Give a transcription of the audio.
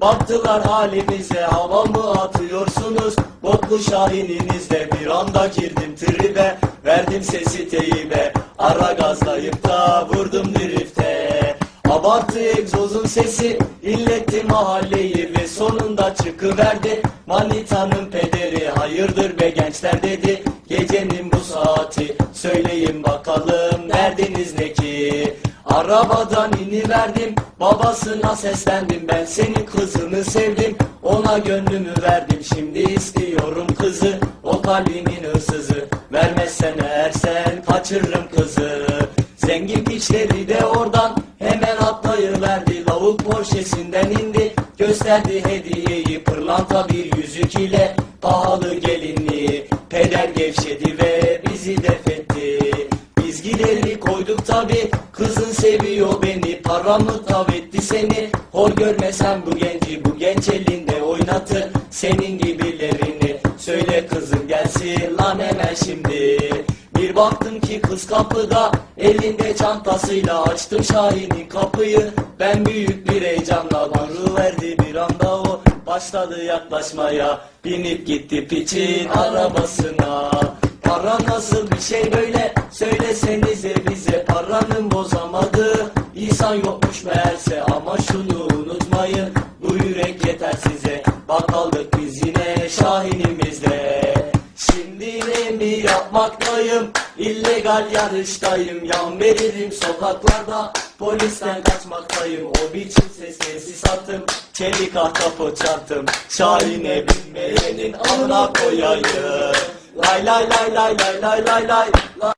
Baktılar halimize Hava mı atıyorsunuz? Boklu şahininizle Bir anda girdim tribe. Verdim sesi teybe Ara gazlayıp da vurdum drifte. Abartı egzozun sesi illetti mahalleyi ve sonunda çıkıverdi. Manitanın pederi hayırdır be gençler dedi. Gecenin bu saati söyleyin bakalım derdiniz ne ki? Arabadan iniverdim babasına seslendim ben senin kızını sevdim. Ona gönlümü verdim şimdi istiyorum kızı. O kalbimin hırsızı Vermezsen eğer sen kaçırırım kızı. Zengin piçleri de oradan hemen atlayıverdi. Lavuk Porsche'sinden indi Gösterdi hediyeyi. Pırlanta bir yüzük ile Pahalı gelinliği. Peder gevşedi ve bizi defetti. Biz gideri koyduk tabi Kızın seviyor beni Paramı tav etti seni. Hor görmesen bu genci Bu genç elinde oynatır Senin gibilerini. Söyle kızım gelsin lan hemen şimdi. Bir baktım ki kız kapıda elinde çantasıyla açtım Şahin'in kapıyı. Ben büyük bir heyecanla verdi bir anda o. Başladı yaklaşmaya binip gitti piçin arabasına. Para nasıl bir şey böyle söylesenize bize bozamadı. İnsan yokmuş meğerse ama şunu unutmayın. Bu yürek yeter size. Bak kaldık biz yine şahinimizle Şimdi ne mi yapmaktayım? İllegal yarıştayım. Yan veririm sokaklarda. Polisten kaçmaktayım. O biçimse sessiz attım Çelik ahtapı çarptım. Şahine binmeyenin amına koyayım. Lay lay lay lay lay lay lay lay.